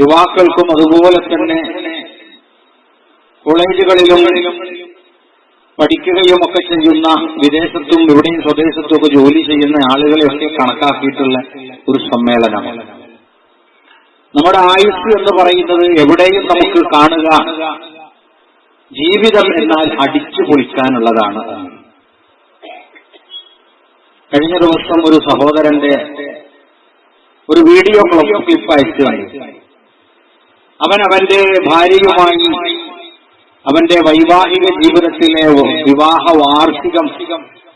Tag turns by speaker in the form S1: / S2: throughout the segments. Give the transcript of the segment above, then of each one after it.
S1: യുവാക്കൾക്കും അതുപോലെ തന്നെ കോളേജുകളിലും പഠിക്കുകയും ഒക്കെ ചെയ്യുന്ന വിദേശത്തും ഇവിടെയും സ്വദേശത്തും ഒക്കെ ജോലി ചെയ്യുന്ന ആളുകളെയൊക്കെ കണക്കാക്കിയിട്ടുള്ള ഒരു സമ്മേളനമാണ്. നമ്മുടെ ആയുസ് എന്ന് പറയുന്നത് എവിടെയും നമുക്ക് കാണുക ജീവിതം എന്നാൽ അടിച്ചു പൊളിക്കാനുള്ളതാണ്. കഴിഞ്ഞ ദിവസം ഒരു സഹോദരന്റെ ഒരു വീഡിയോ ക്ലിപ്പ് അയച്ചു അവൻ അവന്റെ ഭാര്യയുമായി അവന്റെ വൈവാഹിക ജീവിതത്തിലെ വിവാഹ വാർഷികം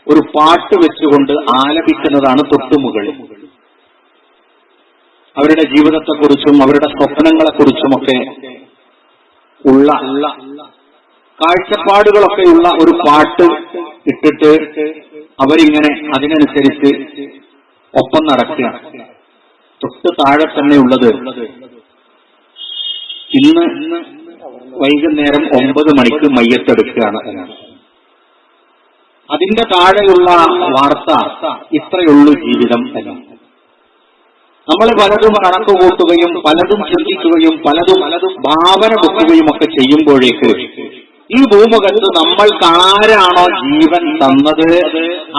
S1: ഒരു പാട്ട് വെച്ചുകൊണ്ട് ആലപിക്കുന്നതാണ് തൊട്ടുമുകളിൽ അവരുടെ ജീവിതത്തെക്കുറിച്ചും അവരുടെ സ്വപ്നങ്ങളെക്കുറിച്ചുമൊക്കെ ഉള്ള കാഴ്ചപ്പാടുകളൊക്കെയുള്ള ഒരു പാട്ട് ഇട്ടിട്ട് അവരിങ്ങനെ അതിനനുസരിച്ച് ഒപ്പം നടക്കുക. തൊട്ട് താഴെ തന്നെ ഉള്ളത് ഇന്ന് വൈകുന്നേരം ഒമ്പത് മണിക്ക് മയ്യത്തെടുക്കുകയാണ് അതിന്റെ താഴെയുള്ള വാർത്ത ഇത്രയുള്ളൂ ജീവിതം എന്നാണ് നമ്മൾ പലതും കണക്ക് കൂട്ടുകയും പലതും ചിന്തിക്കുകയും പലതും പലതും ഭാവന വെക്കുകയും ഒക്കെ ചെയ്യുമ്പോഴേക്ക് ഈ ഭൂമുഖത്ത് നമ്മൾ ആരാണോ ജീവൻ തന്നത്?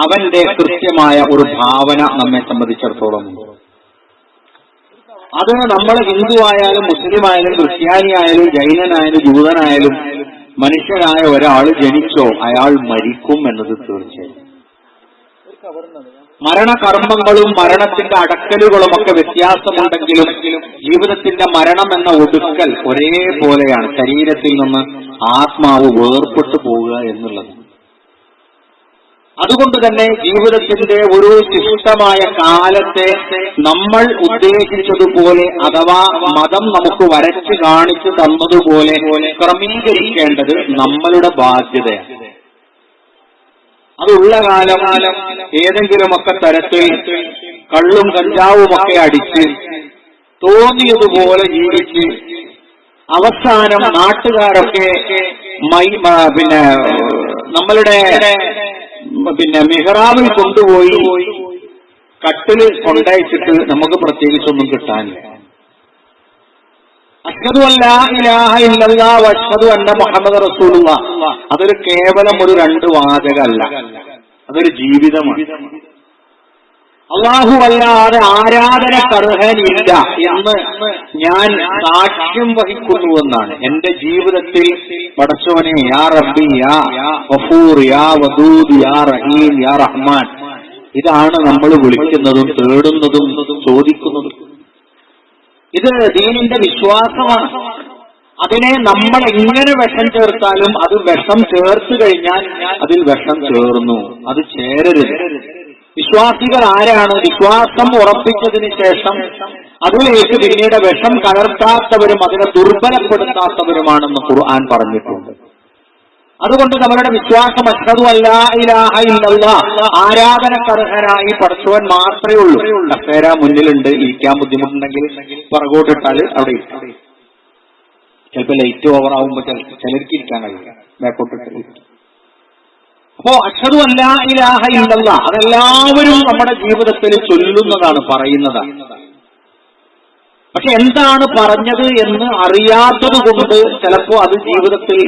S1: അവന്റെ കൃത്യമായ ഒരു ഭാവന നമ്മെ സംബന്ധിച്ചിടത്തോളം ഉണ്ട് അത് നമ്മൾ ഹിന്ദു ആയാലും മുസ്ലിം ആയാലും ക്രിസ്ത്യാനി ആയാലും ജൈനനായാലും ജൂതനായാലും മനുഷ്യനായ ഒരാൾ ജനിച്ചോ അയാൾ മരിക്കും എന്നത് തീർച്ചയായും. മരണകർമ്മങ്ങളും മരണത്തിന്റെ അടക്കലുകളും ഒക്കെ വ്യത്യാസമുണ്ടെങ്കിലും ജീവിതത്തിന്റെ മരണം എന്ന ഒടുക്കൽ ഒരേപോലെയാണ്. ശരീരത്തിൽ നിന്ന് ആത്മാവ് വേർപെട്ടു പോവുക എന്നുള്ളത്. അതുകൊണ്ട് തന്നെ ജീവിതത്തിന്റെ ഒരു ശിഷ്ടമായ കാലത്തെ നമ്മൾ ഉദ്ദേശിച്ചതുപോലെ അഥവാ മതം നമുക്ക് വരച്ചു കാണിച്ചു തന്നതുപോലെ ക്രമീകരിക്കേണ്ടത് നമ്മളുടെ ബാധ്യതയാണ്. അതുള്ള കാലം ഏതെങ്കിലുമൊക്കെ തരത്തിൽ കള്ളും കഞ്ചാവുമൊക്കെ അടിച്ച് തോന്നിയതുപോലെ ജീവിച്ച് അവസാനം നാട്ടുകാരൊക്കെ പിന്നെ നമ്മളുടെ പിന്നെ മെഹ്റാബിൽ കൊണ്ടുപോയി കട്ടിൽ കൊണ്ടയച്ചിട്ട് നമുക്ക് പ്രത്യേകിച്ചൊന്നും കിട്ടാനില്ല. അഷ്ഹദു വഷ്ഹദു അന്ന മുഹമ്മദ് റസൂലുള്ള. അതൊരു കേവലം ഒരു രണ്ട് വാചകമല്ല. അതൊരു ജീവിതമാണ്. അള്ളാഹു അല്ലാതെ ആരാധനക്കർഹനില്ല എന്ന് ഞാൻ സാക്ഷ്യം വഹിക്കുന്നുവെന്നാണ്. എന്റെ ജീവിതത്തിൽ പടച്ചോനെ യാ റബ്ബി യാ വഫൂർ യാ വദൂദ് യാ റഹീം യാ റഹ്മാൻ. ഇതാണ് നമ്മൾ വിളിക്കുന്നതും തേടുന്നതും ചോദിക്കുന്നതും. ഇത് ദീനിന്റെ വിശ്വാസമാണ്. അതിനെ നമ്മൾ എങ്ങനെ വിഷം ചേർത്താലും അത് വിഷം ചേർത്ത് കഴിഞ്ഞാൽ അതിൽ വിഷം ചേർന്നു. അത് ചേരരുത്. വിശ്വാസികൾ ആരാണ്? വിശ്വാസം ഉറപ്പിച്ചതിന് ശേഷം അതിലേക്ക് പിന്നീട് വിഷം കലർത്താത്തവരും അതിനെ ദുർബലപ്പെടുത്താത്തവരുമാണെന്ന് ഖുർആൻ പറഞ്ഞിട്ടുണ്ട്. അതുകൊണ്ട് നമ്മളുടെ വിശ്വാസം അഷ്ഹദു അല്ലാ ഇലാഹ ആരാധനക്കർഹനായി പഠിച്ചവൻ മാത്രമേ ഉള്ളൂ. കസേര മുന്നിലുണ്ട് ഇരിക്കാൻ ബുദ്ധിമുട്ടുണ്ടെങ്കിൽ പുറകോട്ടിട്ടാൽ അവിടെ ചിലപ്പോൾ ചിലപ്പോ ലൈറ്റ് ഓവർ ആവുമ്പോ ചിലർക്ക് ഇരിക്കാൻ കഴിയില്ല. ബാക്കോട്ടിട്ട്. അപ്പോ അക്ഷതു അല്ലാ ഇലാഹ ഇല്ലല്ലാ. അതെല്ലാവരും നമ്മുടെ ജീവിതത്തിൽ ചൊല്ലുന്നതാണ് പറയുന്നതാണ്. പക്ഷെ എന്താണ് പറഞ്ഞത് എന്ന് അറിയാത്തത് കൊണ്ട് ചിലപ്പോ അത് ജീവിതത്തിൽ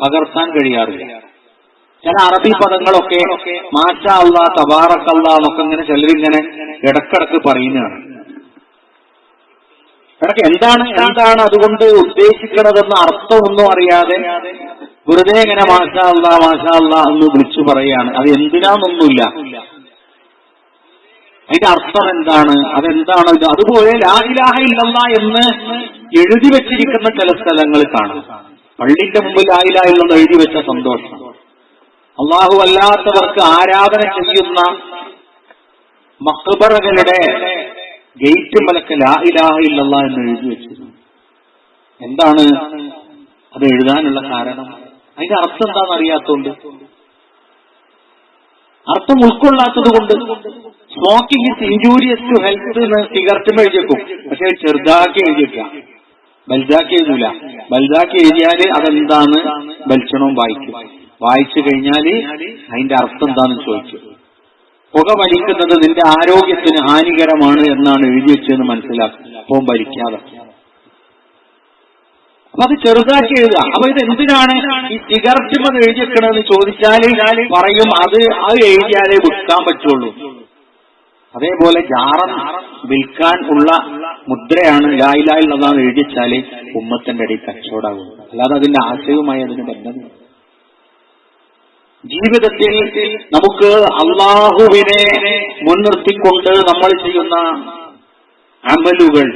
S1: പകർത്താൻ കഴിയാറില്ല. ചില അറബി പദങ്ങളൊക്കെ മാഷ അല്ല തബാറക്കല്ല എന്നൊക്കെ ഇങ്ങനെ ചിലരിങ്ങനെ ഇടക്കിടക്ക് പറയുന്നതാണ്. ഇടയ്ക്ക് എന്താണ് എന്താണ് അതുകൊണ്ട് ഉദ്ദേശിക്കണതെന്ന് അർത്ഥമൊന്നും അറിയാതെ വെറുതെ ഇങ്ങനെ മാഷ അല്ല മാഷ എന്ന് വിളിച്ചു പറയാണ്. അത് എന്തിനാന്നൊന്നുമില്ല. അതിന്റെ അർത്ഥം എന്താണ്? അതെന്താണ്? അതുപോലെ ലാഹിലാഹ ഇല്ലല്ല എന്ന് എഴുതി വെച്ചിരിക്കുന്ന ചില സ്ഥലങ്ങൾ കാണാം. പള്ളിന്റെ മുമ്പിൽ ലായില ഇല്ലെന്ന് എഴുതി വെച്ച സന്തോഷം. അള്ളാഹു അല്ലാത്തവർക്ക് ആരാധന ചെയ്യുന്ന മക്ബറകളുടെ ഗേറ്റ് മലക്ക് ലാഹിലാഹ ഇല്ലല്ല എന്ന് എഴുതി വെച്ചിരുന്നു. എന്താണ്? അത് എഴുതാനുള്ള കാരണം? അതിന്റെ അർത്ഥം എന്താണെന്ന് അറിയാത്തോണ്ട്. അർത്ഥം ഉൾക്കൊള്ളാത്തത് കൊണ്ട് smoking is injurious to health എന്ന് സിഗരറ്റും എഴുതിയേക്കും. പക്ഷെ ചെറുതാക്കി എഴുതിയേക്കാം ബൽദാക്കി എഴുതൂല. ബൽദാക്കി എഴുതിയാൽ അതെന്താണ്? ബൽക്ഷണവും വായിക്കും. വായിച്ചു കഴിഞ്ഞാൽ അതിന്റെ അർത്ഥം എന്താണെന്ന് ചോദിച്ചു പുക വലിക്കുന്നത് നിന്റെ ആരോഗ്യത്തിന് ഹാനികരമാണ് എന്നാണ് എഴുതി വെച്ചതെന്ന് മനസ്സിലാക്കും. അപ്പം വലിക്കാതെ. അത് ചെറുതാക്കി എഴുതുക. അപ്പൊ ഇത് എന്തിനാണ് ഈ സിഗരറ്റ് എന്ന് എഴുതിയേക്കണെന്ന് ചോദിച്ചാൽ പറയും അത് അത് എഴുതിയാലേ വിൽക്കാൻ പറ്റുള്ളൂ. അതേപോലെ ജാറം വിൽക്കാൻ ഉള്ള മുദ്രയാണ് ലായിലായുള്ളതാണ് എഴുതിച്ചാൽ ഉമ്മത്തിന്റെ അടി കച്ചവടാകും. അല്ലാതെ അതിന്റെ ആശയവുമായി അതിന് ബന്ധമില്ല. ജീവിതത്തിൽ നമുക്ക് അള്ളാഹുവിനെ മുൻനിർത്തിക്കൊണ്ട് നമ്മൾ ചെയ്യുന്ന അമലുകൾ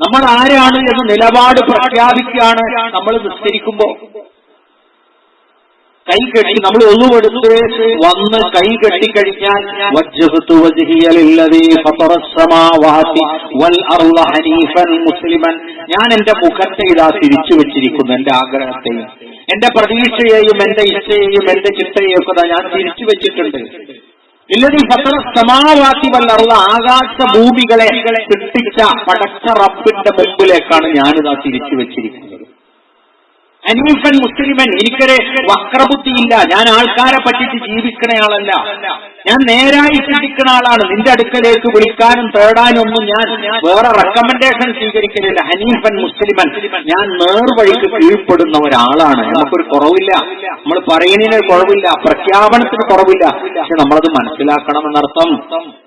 S1: നമ്മൾ ആരാണ് എന്ന് നിലപാട് പ്രഖ്യാപിക്കുകയാണ് നമ്മൾ നിസ്കരിക്കുമ്പോ കൈ കെട്ടി നമ്മൾ ഒന്നുമെടുത്ത് വന്ന് കൈ കെട്ടിക്കഴിഞ്ഞാൽ മുസ്ലിമൻ. ഞാൻ എന്റെ മുഖത്തെ ഇതാ തിരിച്ചു വെച്ചിരിക്കുന്നു എന്റെ ആഗ്രഹത്തെയും. എന്റെ പ്രതീക്ഷയെയും എന്റെ ഇച്ഛയെയും എന്റെ ചിട്ടയെയും ഒക്കെ ഞാൻ തിരിച്ചു വെച്ചിട്ടുണ്ട്. ഇല്ലതീ ഫത്ര സമാവാത്തി വല്ലറുള്ള ആകാശ ഭൂമികളെ സൃഷ്ടിച്ച പടച്ച റബ്ബിന്റെ മുമ്പിലേക്കാണ് ഞാനിതാ തിരിച്ചു വെച്ചിരിക്കുന്നത്. അനീഫൻ മുസ്ലിമൻ എനിക്കൊരു വക്രബുദ്ധിയില്ല. ഞാൻ ആൾക്കാരെ പറ്റിച്ച് ജീവിക്കണയാളല്ല. ഞാൻ നേരായി ചിന്തിക്കുന്ന ആളാണ്. നിന്റെ അടുക്കലേക്ക് വിളിക്കാനും തേടാനും ഒന്നും ഞാൻ വേറെ റെക്കമെൻഡേഷൻ സ്വീകരിക്കുന്നില്ല ഹനീഫൻ മുസ്ലിമൻ. ഞാൻ നേർവഴിക്ക് കീഴ്പ്പെടുന്ന ഒരാളാണ്. നമുക്കൊരു കുറവില്ല. നമ്മൾ പറയുന്നതിന് കുറവില്ല. പ്രഖ്യാപനത്തിന് കുറവില്ല. പക്ഷെ നമ്മളത് മനസ്സിലാക്കണമെന്നർത്ഥം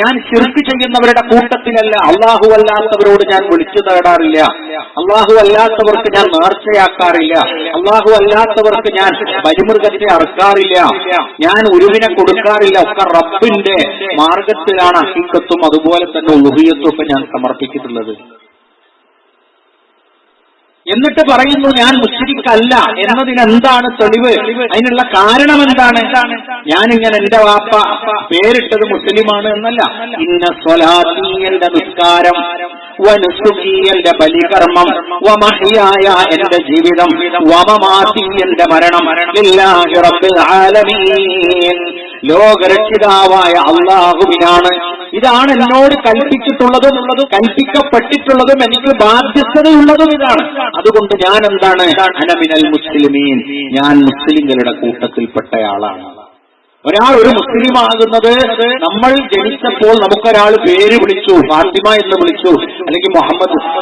S1: ഞാൻ ചെറുക്ക് ചെയ്യുന്നവരുടെ കൂട്ടത്തിലല്ല. അള്ളാഹു അല്ലാത്തവരോട് ഞാൻ വിളിച്ചു തേടാറില്ല. അള്ളാഹു അല്ലാത്തവർക്ക് ഞാൻ നേർച്ചയാക്കാറില്ല. അള്ളാഹു അല്ലാത്തവർക്ക് ഞാൻ പരിമൃഗത്തെ അറക്കാറില്ല. ഞാൻ ഉരുവിനെ കൊടുക്കാറില്ല. ഒക്കെ റബ്ബിന്റെ മാർഗത്തിലാണ് അഹിക്കത്തും അതുപോലെ തന്നെ ഉലുഹിയത്തും ഒക്കെ ഞാൻ സമർപ്പിച്ചിട്ടുള്ളത്. എന്നിട്ട് പറയുന്നു ഞാൻ മുസ്ലിക്കല്ല എന്നതിന് എന്താണ് തെളിവ്? അതിനുള്ള കാരണം എന്താണ് ഞാൻ ഇങ്ങനെ എന്റെ വാപ്പ പേരിട്ടത് മുസ്ലിമാണ് എന്നല്ല. ഇന്ന സ്വലാത്തി എന്റെ നിസ്കാരം വനുസുഖി എന്റെ ബലികർമ്മം വമഹിയായ എന്റെ ജീവിതം വമമാതി എന്റെ മരണം ലോകരക്ഷിതാവായ അള്ളാഹുവിനാണ്. ഇതാണ് എന്നോട് കൽപ്പിച്ചിട്ടുള്ളതും കൽപ്പിക്കപ്പെട്ടിട്ടുള്ളതും എനിക്ക് ബാധ്യസ്ഥതയുള്ളതും ഇതാണ്. അതുകൊണ്ട് ഞാൻ എന്താണ് അനമിനൽ മുസ്ലിമീൻ. ഞാൻ മുസ്ലിങ്ങളുടെ കൂട്ടത്തിൽപ്പെട്ടയാളാണ്. ഒരാൾ ഒരു മുസ്ലിം ആകുന്നത് നമ്മൾ ജനിച്ചപ്പോൾ നമുക്കൊരാൾ പേര് വിളിച്ചു. ഫാത്തിമ എന്ന് വിളിച്ചു. അല്ലെങ്കിൽ മുഹമ്മദ്.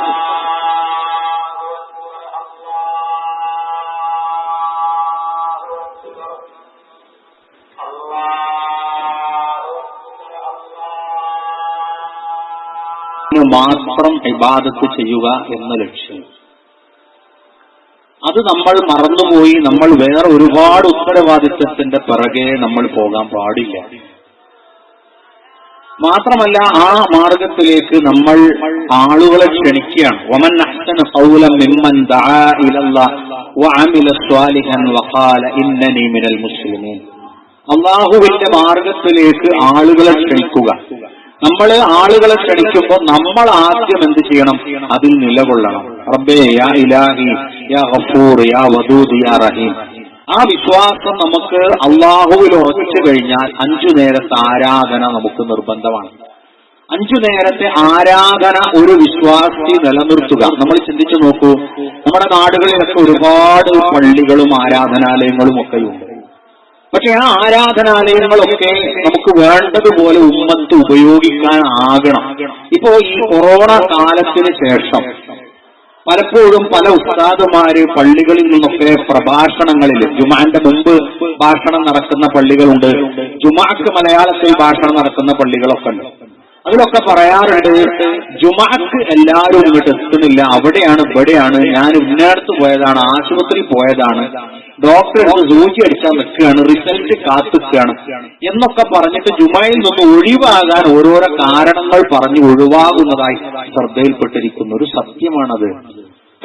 S1: മാത്രം ഇബാദത്ത് ചെയ്യുക എന്ന ലക്ഷ്യം. അത് നമ്മൾ മറന്നുപോയി നമ്മൾ വേറെ ഒരുപാട് ഉത്തരവാദിത്വത്തിന്റെ പിറകെ നമ്മൾ പോകാൻ പാടില്ല. മാത്രമല്ല ആ മാർഗത്തിലേക്ക് നമ്മൾ ആളുകളെ ക്ഷണിക്കുകയാണ്. ഒമൻ അഹ്സന ഖൗലൻ മിമ്മൻ ദആ ഇലല്ലാഹ് വഅമില സ്വാലിഹൻ വഖാല മിനൽ മുസ്ലിമീൻ. അള്ളാഹുവിന്റെ മാർഗത്തിലേക്ക് ആളുകളെ ക്ഷണിക്കുക. നമ്മൾ ആളുകളെ ക്ഷണിക്കുമ്പോൾ നമ്മൾ ആദ്യം എന്ത് ചെയ്യണം? അതിൽ നിലകൊള്ളണം. റബ്ബേ യാ ഇലാഹി യാ ഗഫൂർ യാ വദൂദ് യാ റഹീം. ആ വിശ്വാസം നമുക്ക് അള്ളാഹുവിൽ ഉറച്ചു കഴിഞ്ഞാൽ അഞ്ചു നേരത്തെ ആരാധന നമുക്ക് നിർബന്ധമാണ്. അഞ്ചു നേരത്തെ ആരാധന ഒരു വിശ്വാസി നിലനിർത്തുക. നമ്മൾ ചിന്തിച്ചു നോക്കൂ നമ്മുടെ നാടുകളിലൊക്കെ ഒരുപാട് പള്ളികളും ആരാധനാലയങ്ങളും ഒക്കെയുണ്ട്. പക്ഷെ ആ ആരാധനാലയങ്ങളൊക്കെ നമുക്ക് വേണ്ടതുപോലെ ഉമ്മത്ത് ഉപയോഗിക്കാനാകണം. ഇപ്പോ ഈ കൊറോണ കാലത്തിന് ശേഷം പലപ്പോഴും പല ഉസ്താദുമാര് പള്ളികളിൽ നിന്നൊക്കെ പ്രഭാഷണങ്ങളിൽ ജുമാന്റെ മുമ്പ് ഭാഷണം നടക്കുന്ന പള്ളികളുണ്ട്. ജുമാക്ക് മലയാളത്തിൽ ഭാഷണം നടക്കുന്ന പള്ളികളൊക്കെ ഉണ്ട്. അതിലൊക്കെ പറയാറുണ്ട് ജുമാക്ക് എല്ലാവരും ഇങ്ങോട്ട് എത്തുന്നില്ല. അവിടെയാണ് ഇവിടെയാണ്. ഞാൻ ഇന്നടത്ത് പോയതാണ് ആശുപത്രി പോയതാണ്. ഡോക്ടർ സൂചി അടിച്ചാൽ നിൽക്കുകയാണ് റിസൾട്ട് കാത്തുക്കുകയാണ് എന്നൊക്കെ പറഞ്ഞിട്ട് ജുമയിൽ നിന്ന് ഒഴിവാകാൻ ഓരോരോ കാരണങ്ങൾ പറഞ്ഞ് ഒഴിവാകുന്നതായി ശ്രദ്ധയിൽപ്പെട്ടിരിക്കുന്ന ഒരു സത്യമാണത്.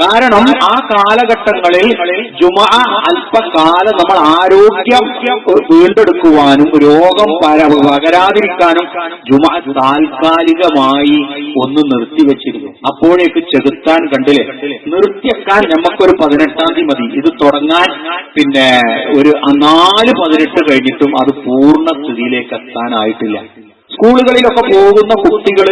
S1: കാരണം ആ കാലഘട്ടങ്ങളിൽ ജുമ അല്പകാലം നമ്മൾ ആരോഗ്യം വീണ്ടെടുക്കുവാനും രോഗം പകരാതിരിക്കാനും ജുമ താൽക്കാലികമായി ഒന്ന് നിർത്തിവെച്ചിരുന്നു. അപ്പോഴേക്ക് ചെകുത്താൻ കണ്ടില്ലേ? നിർത്തിയെക്കാൻ നമുക്കൊരു പതിനെട്ടാം തീയതി മതി. ഇത് തുടങ്ങാൻ പിന്നെ ഒരു നാല് പതിനെട്ട് കഴിഞ്ഞിട്ടും അത് പൂർണ സ്ഥിതിയിലേക്ക് എത്താനായിട്ടില്ല. സ്കൂളുകളിലൊക്കെ പോകുന്ന കുട്ടികൾ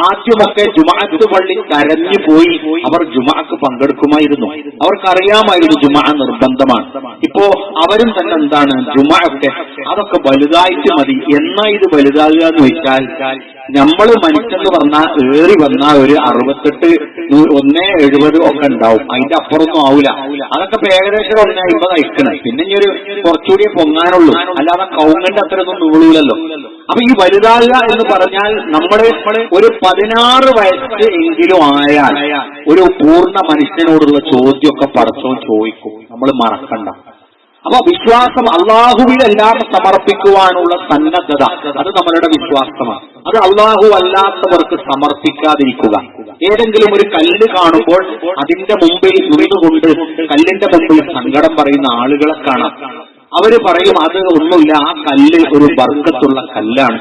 S1: ആദ്യമൊക്കെ ജുമാഅത്ത് പള്ളി കരഞ്ഞു പോയി. അവർ ജുമാക്ക് പങ്കെടുക്കുമായിരുന്നു. അവർക്കറിയാമായിരുന്നു ജുമാ നിർബന്ധമാണ്. ഇപ്പോ അവരും തന്നെ എന്താണ്? ജുമാ അതൊക്കെ വലുതായിട്ട് മതി. എന്നാ ഇത് വലുതാകുക എന്ന് വെച്ചാൽ നമ്മൾ മനുഷ്യന്ന് പറഞ്ഞാൽ ഏറി വന്ന ഒരു അറുപത്തെട്ട് ഒന്നേ എഴുപത് ഒക്കെ ഉണ്ടാവും. അതിന്റെ അപ്പുറമൊന്നും ആവില്ല അതൊക്കെ ഇപ്പൊ ഏകദേശം ഒന്നേ അമ്പത് പിന്നെ ഇനി ഒരു കുറച്ചുകൂടി പൊങ്ങാനുള്ളൂ. അല്ലാതെ കൗങ്ങന്റെ അത്രയൊന്നും നീളൂലല്ലോ. അപ്പൊ ഈ വലുതാകുക എന്ന് പറഞ്ഞാൽ നമ്മുടെ ഒരു പതിനാറ് വയസ്സ് എങ്കിലും ആയാൽ ഒരു പൂർണ മനുഷ്യനോടുള്ള ചോദ്യമൊക്കെ പടച്ചോ ചോദിക്കും. നമ്മൾ മറക്കണ്ട. അപ്പൊ വിശ്വാസം അള്ളാഹുവിലെല്ലാം സമർപ്പിക്കുവാനുള്ള സന്നദ്ധത അത് നമ്മളുടെ വിശ്വാസമാണ്. അത് അള്ളാഹു അല്ലാത്തവർക്ക് സമർപ്പിക്കാതിരിക്കുക. ഏതെങ്കിലും ഒരു കല്ല് കാണുമ്പോൾ അതിന്റെ മുമ്പിൽ നിന്നുകൊണ്ട് കല്ലിന്റെ മുമ്പിൽ സങ്കടം പറയുന്ന ആളുകളെ കാണാം. അവർ പറയും അത് ഒന്നുമില്ല ആ കല്ല് ഒരു ബർക്കത്തുള്ള കല്ലാണ്.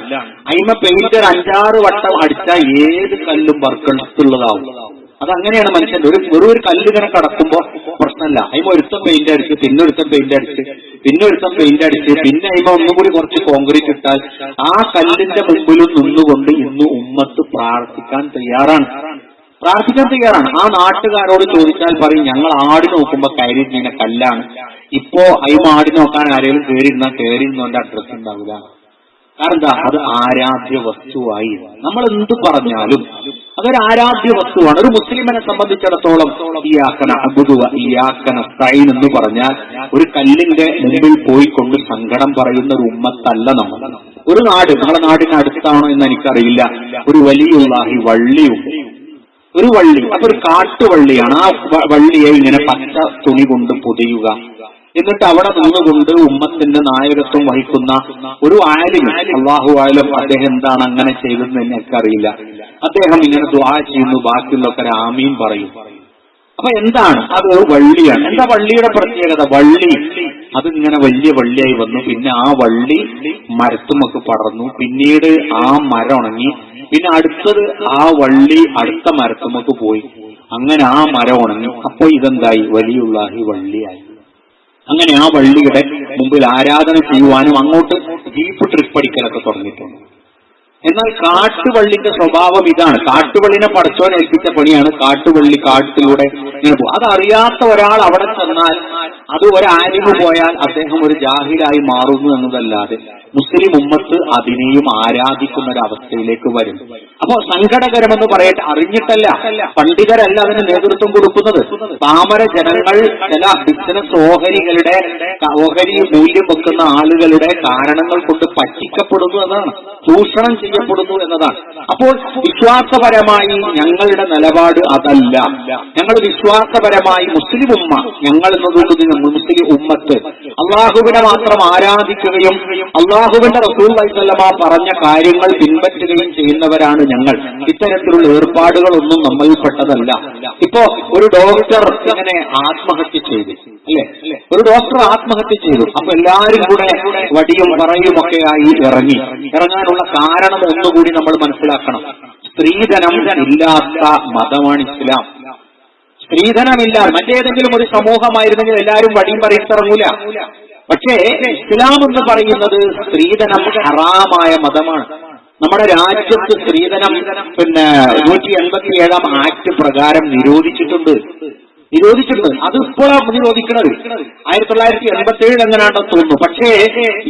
S1: അയിമ ഒരു അഞ്ചാറ് വട്ടം അടിച്ചാൽ ഏത് കല്ലും ബർക്കത്തുള്ളതാവും. അതങ്ങനെയാണ് മനുഷ്യൻ. ഒരു വെറും ഒരു കല്ല് ഇങ്ങനെ കടക്കുമ്പോ പ്രശ്നമല്ല അയിമ ഒരുത്തം പെയിന്റ് അടിച്ച് പിന്നെ ഒരുത്തം പെയിന്റ് അടിച്ച് പിന്നെ ഒരുത്തം പെയിന്റ് അടിച്ച് പിന്നെ അയിമ ഒന്നും കൂടി കുറച്ച് കോൺക്രീറ്റ് ഇട്ടാൽ ആ കല്ലിന്റെ മുമ്പിലും നിന്നുകൊണ്ട് ഇന്ന് ഉമ്മത്ത് പ്രാർത്ഥിക്കാൻ തയ്യാറാണ്. പ്രാർത്ഥിക്കാൻ തയ്യാറാണ്. ആ നാട്ടുകാരോട് ചോദിച്ചാൽ പറയും ഞങ്ങൾ ആടി നോക്കുമ്പോ കയറിയിരുന്ന കല്ലാണ്. ഇപ്പോ ഈ മാടി നോക്കാൻ ആരെങ്കിലും കയറിയിരുന്ന കയറിയിരുന്നോന്റെ അഡ്രസ് ഉണ്ടാവില്ല കാരണം എന്താ? അത് ആരാധ്യ വസ്തുവായി. നമ്മൾ എന്ത് പറഞ്ഞാലും അതൊരു ആരാധ്യ വസ്തുവാണ്. ഒരു മുസ്ലിമിനെ സംബന്ധിച്ചിടത്തോളം ഈ ആക്കന അബുദുവ ഈ ആക്കന സൈൻ എന്ന് പറഞ്ഞാൽ ഒരു കല്ലിന്റെ മുമ്പിൽ പോയിക്കൊണ്ട് സങ്കടം പറയുന്ന ഒരു ഉമ്മത്തല്ല നമ്മൾ. ഒരു നാട് നമ്മുടെ നാടിന് അടുത്താണോ എന്ന് എനിക്കറിയില്ല. ഒരു വലിയുള്ളാഹി വള്ളിയുണ്ട് ഒരു വള്ളി അതൊരു കാട്ടുവള്ളിയാണ്. ആ വള്ളിയെ ഇങ്ങനെ പച്ച തുണി കൊണ്ട് പൊതിയുക. എന്നിട്ട് അവിടെ നിന്നുകൊണ്ട് ഉമ്മത്തിന്റെ നായകത്വം വഹിക്കുന്ന ഒരു ആലിം അള്ളാഹു ആയാലും അദ്ദേഹം എന്താണ് അങ്ങനെ ചെയ്തതെന്ന് എനിക്കറിയില്ല. അദ്ദേഹം ഇങ്ങനെ ദ്വാ ചെയ്യുന്നു ബാക്കിയുള്ളവർ ആമീൻ പറയും. അപ്പൊ എന്താണ്? അത് വള്ളിയാണ്. എന്താ വള്ളിയുടെ പ്രത്യേകത? വള്ളി. അതിങ്ങനെ വലിയ വള്ളിയായി വന്നു. പിന്നെ ആ വള്ളി മരത്തുമൊക്കെ പടർന്നു. പിന്നീട് ആ മരം ഉണങ്ങി. പിന്നെ അടുത്തത് ആ വള്ളി അടുത്ത മരത്തുമൊക്കെ പോയി. അങ്ങനെ ആ മരം ഉണങ്ങി. അപ്പൊ ഇതെന്തായി? വലിയുള്ളാഹി വള്ളിയായി. അങ്ങനെ ആ വള്ളിയുടെ മുമ്പിൽ ആരാധന ചെയ്യുവാനും അങ്ങോട്ട് ജീപ്പ് ട്രിപ്പ് അടിക്കലൊക്കെ തുടങ്ങിയിട്ടുണ്ട്. എന്നാൽ കാട്ടുവള്ളിന്റെ സ്വഭാവം ഇതാണ്. കാട്ടുവള്ളിനെ പടച്ചോൻ ഏൽപ്പിച്ച പണിയാണ് കാട്ടുവള്ളി കാട്ടിലൂടെ അതറിയാത്ത ഒരാൾ അവിടെ ചെന്നാൽ അത് ഒരാരിവ് പോയാൽ അദ്ദേഹം ഒരു ജാഹിരായി മാറുന്നു എന്നതല്ലാതെ മുസ്ലിം ഉമ്മത്ത് അതിനെയും ആരാധിക്കുന്ന ഒരു അവസ്ഥയിലേക്ക് വരും. അപ്പോ സങ്കടകരമെന്ന് പറയട്ടെ അറിഞ്ഞിട്ടല്ല പണ്ഡിതരല്ല അതിന് നേതൃത്വം കൊടുക്കുന്നത്. പാമര ജനങ്ങൾ ചില ബിസിനസ് ഓഹരികളുടെ ഓഹരി മൂല്യം വെക്കുന്ന ആളുകളുടെ കാരണങ്ങൾ കൊണ്ട് പറ്റിക്കപ്പെടുന്നു എന്നതാണ് ചൂഷണം ചെയ്യപ്പെടുന്നു എന്നതാണ്. അപ്പോൾ വിശ്വാസപരമായി ഞങ്ങളുടെ നിലപാട് അതല്ല. ഞങ്ങൾ വിശ്വാസപരമായി മുസ്ലിം ഉമ്മ ഞങ്ങൾ എന്നതുകൊണ്ട് നമ്മൾ മുസ്ലിം ഉമ്മത്ത്. അള്ളാഹുവിനെ മാത്രം ആരാധിക്കുകയും അള്ളാഹുവിന്റെ റസൂൽ വൈസല്ലമ പറഞ്ഞ കാര്യങ്ങൾ പിൻപറ്റുകയും ചെയ്യുന്നവരാണ് ഞങ്ങൾ. ഇത്തരത്തിലുള്ള ഏർപ്പാടുകളൊന്നും നമ്മൾപ്പെട്ടതല്ല. ഇപ്പോ ഒരു ഡോക്ടർ ഇങ്ങനെ ആത്മഹത്യ ചെയ്തു അല്ലെ? ഒരു ഡോക്ടർ ആത്മഹത്യ ചെയ്തു. അപ്പൊ എല്ലാവരും കൂടെ വടിയും പറയും ഒക്കെ ആയി ഇറങ്ങി. ഇറങ്ങാനുള്ള കാരണം ഒന്നുകൂടി നമ്മൾ മനസ്സിലാക്കണം. സ്ത്രീധനം ഇല്ലാത്ത മതമാണ് ഇസ്ലാം. സ്ത്രീധനമില്ല. മറ്റേതെങ്കിലും ഒരു സമൂഹമായിരുന്നെങ്കിൽ എല്ലാവരും വടിയും പറയിത്തിറങ്ങൂല പക്ഷേ ഇസ്ലാം എന്ന് പറയുന്നത് സ്ത്രീധനം ഹറാമായ മതമാണ്. നമ്മുടെ രാജ്യത്ത് സ്ത്രീധനം പിന്നെ നൂറ്റി എൺപത്തി ഏഴാം ആക്ട് പ്രകാരം നിരോധിച്ചിട്ടുണ്ട്. നിരോധിച്ചിട്ടുണ്ട്. അത് ഇപ്പോഴാണ് നിരോധിക്കുന്നത് ആയിരത്തി തൊള്ളായിരത്തി എൺപത്തി ഏഴ് എങ്ങനെയാണെന്ന് തോന്നുന്നു. പക്ഷേ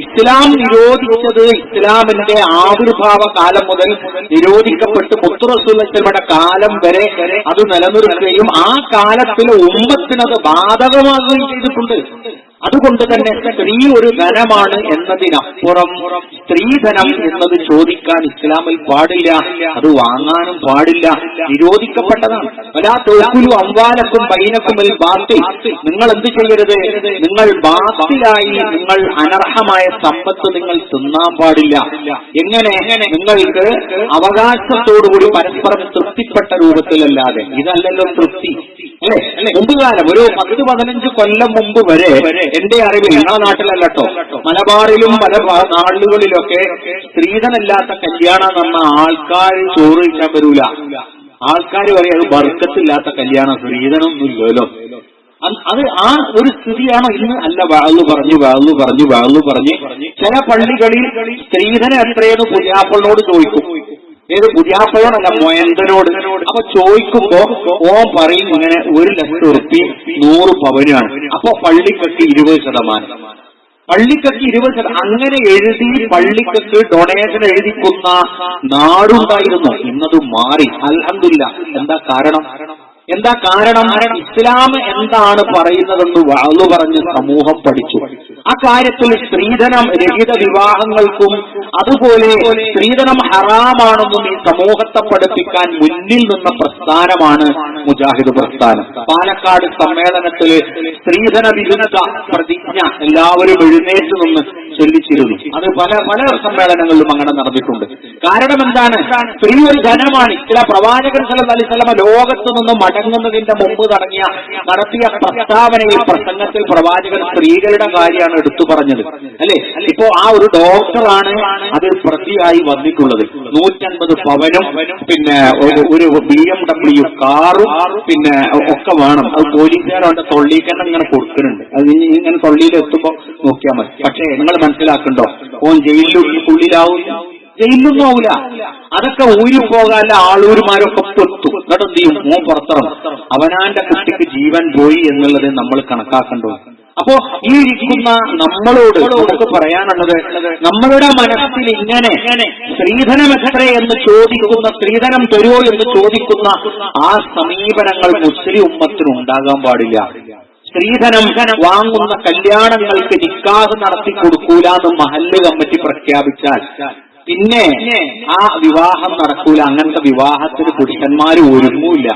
S1: ഇസ്ലാം നിരോധിച്ചത് ഇസ്ലാമിന്റെ ആവിർഭാവ കാലം മുതൽ നിരോധിക്കപ്പെട്ട് മുത്തുറസുലയുടെ കാലം വരെ അത് നിലനിർത്തുകയും ആ കാലത്തിൽ ഉമ്മത്തിനത് ബാധകമാകുകയും ചെയ്തിട്ടുണ്ട്. അതുകൊണ്ട് തന്നെ സ്ത്രീ ഒരു ധനമാണ് എന്നതിനപ്പുറം സ്ത്രീധനം എന്നത് ചോദിക്കാൻ ഇസ്ലാമിൽ പാടില്ല. അത് വാങ്ങാനും പാടില്ല. നിരോധിക്കപ്പെട്ടതാണ്. വലാ തോക്കുലു അമ്പാലക്കും ബൈനക്കും ബാത്തി നിങ്ങൾ എന്ത് ചെയ്യരുത്? നിങ്ങൾ ബാത്തിലായി നിങ്ങൾ അനർഹമായ സമ്പത്ത് നിങ്ങൾ തിന്നാൻ പാടില്ല. എങ്ങനെ? നിങ്ങൾക്ക് അവകാശത്തോടുകൂടി പരസ്പരം തൃപ്തിപ്പെട്ട രൂപത്തിലല്ലാതെ. ഇതല്ലല്ലോ തൃപ്തി. അല്ലെ? മുമ്പ് കാലം ഒരു പത്ത് പതിനഞ്ച് കൊല്ലം മുമ്പ് വരെ എന്റെ അറിവിൽ നിങ്ങളുടെ നാട്ടിലല്ലോ മലബാറിലും പല നാടുകളിലൊക്കെ സ്ത്രീധനല്ലാത്ത കല്യാണം എന്ന ആൾക്കാർ ചോറ് കഴിക്കാൻ വരൂല. ആൾക്കാർ പറയും അത് ബർക്കത്തില്ലാത്ത കല്യാണം സ്ത്രീധനമൊന്നുമില്ലല്ലോ. അത് അത് ആ ഒരു സ്ഥിതിയാണോ ഇന്ന്? അല്ല വാളു പറഞ്ഞു വാളു പറഞ്ഞു വാളു പറഞ്ഞ്. ചില പള്ളികളിൽ സ്ത്രീധനം എത്രയെന്ന് പുല്ലാപ്പള്ളോട് ചോദിക്കും. ഏത് പുതിയാപ്പയോടല്ല മൊയന്തനോട് അപ്പൊ ചോദിക്കുമ്പോ ഓൻ പറയും ഇങ്ങനെ ഒരു ലക്ഷം ഉറുപ്പി നൂറ് പവനാണ്. അപ്പൊ പള്ളിക്കൊക്കെ ഇരുപത് ശതമാനം. പള്ളിക്കൊക്കെ ഇരുപത് ശതമാനം അങ്ങനെ എഴുതി പള്ളിക്കൊക്കെ ഡൊണേഷൻ എഴുതിക്കുന്ന നാടുണ്ടായിരുന്നു. ഇന്നത് മാറി. അല്ല എന്താ കാരണം? എന്താ കാരണം? ഇസ്ലാം എന്താണ് പറയുന്നതെന്ന് വാളു പറഞ്ഞ് സമൂഹം പഠിച്ചു. ആ കാര്യത്തിൽ സ്ത്രീധനം രഹിത വിവാഹങ്ങൾക്കും അതുപോലെ സ്ത്രീധനം ഹറാമാണെന്നും ഈ സമൂഹത്തെ പഠിപ്പിക്കാൻ മുന്നിൽ നിന്ന പ്രസ്ഥാനമാണ് മുജാഹിദ് പ്രസ്ഥാനം. പാലക്കാട് സമ്മേളനത്തിൽ സ്ത്രീധന വിരുദ്ധ പ്രതിജ്ഞ എല്ലാവരും എഴുന്നേറ്റ് നിന്ന് ചൊല്ലിച്ചിരുന്നു. അത് പല പല സമ്മേളനങ്ങളിലും അങ്ങനെ നടന്നിട്ടുണ്ട്. കാരണം എന്താണ്? സ്ത്രീ ഒരു ധനമാണ്. ചില പ്രവാചകൻ സല്ലല്ലാഹു അലൈഹി വസല്ലമ ലോകത്ത് നിന്ന് മടങ്ങുന്നതിന്റെ മുമ്പ് തുടങ്ങിയ നടത്തിയ പ്രസ്താവനയിൽ പ്രസംഗത്തിൽ പ്രവാചകൻ സ്ത്രീകളുടെ കാര്യമാണ് എടുത്തു പറഞ്ഞത്. അല്ലെ? ഇപ്പോ ആ ഒരു ഡോക്ടറാണ് അത് പ്രതിയായി വന്നിട്ടുള്ളത്. നൂറ്റൻപത് പവനും പിന്നെ ഒരു- ബി എം ഡബ്ല്യു കാറും പിന്നെ ഒക്കെ വേണം. അത് പോലീസുകാരുടെ തൊള്ളിക്കന്നെ ഇങ്ങനെ കൊടുക്കുന്നുണ്ട്. അത് ഇങ്ങനെ തൊള്ളിയിൽ എത്തുമ്പോ നോക്കിയാൽ മതി. പക്ഷേ നിങ്ങൾ മനസ്സിലാക്കണ്ടോ? ഓൻ ജയിലിനുള്ളിലാവും ജയിലൊന്നും ആവൂല. അതൊക്കെ ഊരി ഊരിപ്പോകാല്ല ആളൂരുമാരൊക്കെ പെട്ടു എന്നിട്ട് എന്ത് ചെയ്യും? മോൻ പുറത്തിറങ്ങും. അവനാന്റെ കുട്ടിക്ക് ജീവൻ പോയി എന്നുള്ളത് നമ്മൾ കണക്കാക്കണ്ടോ അപ്പോ ഈ ഇരിക്കുന്ന നമ്മളോട് നമുക്ക് പറയാനുള്ളത് നമ്മളുടെ മനസ്സിൽ ഇങ്ങനെ സ്ത്രീധനം എത്ര എന്ന് ചോദിക്കുന്ന സ്ത്രീധനം തരുമോ എന്ന് ചോദിക്കുന്ന ആ സമീപനങ്ങൾ മുസ്ലിം ഉമ്മത്തിന് ഉണ്ടാകാൻ പാടില്ല. സ്ത്രീധനം വാങ്ങുന്ന കല്യാണങ്ങൾക്ക് നിക്കാഹ് നടത്തി കൊടുക്കൂല എന്ന് മഹല്ല് കമ്മിറ്റി പ്രഖ്യാപിച്ചാൽ. പിന്നെ ആ വിവാഹം നടക്കൂല അങ്ങനത്തെ വിവാഹത്തിന് പുരുഷന്മാർ ഒരുങ്ങൂല.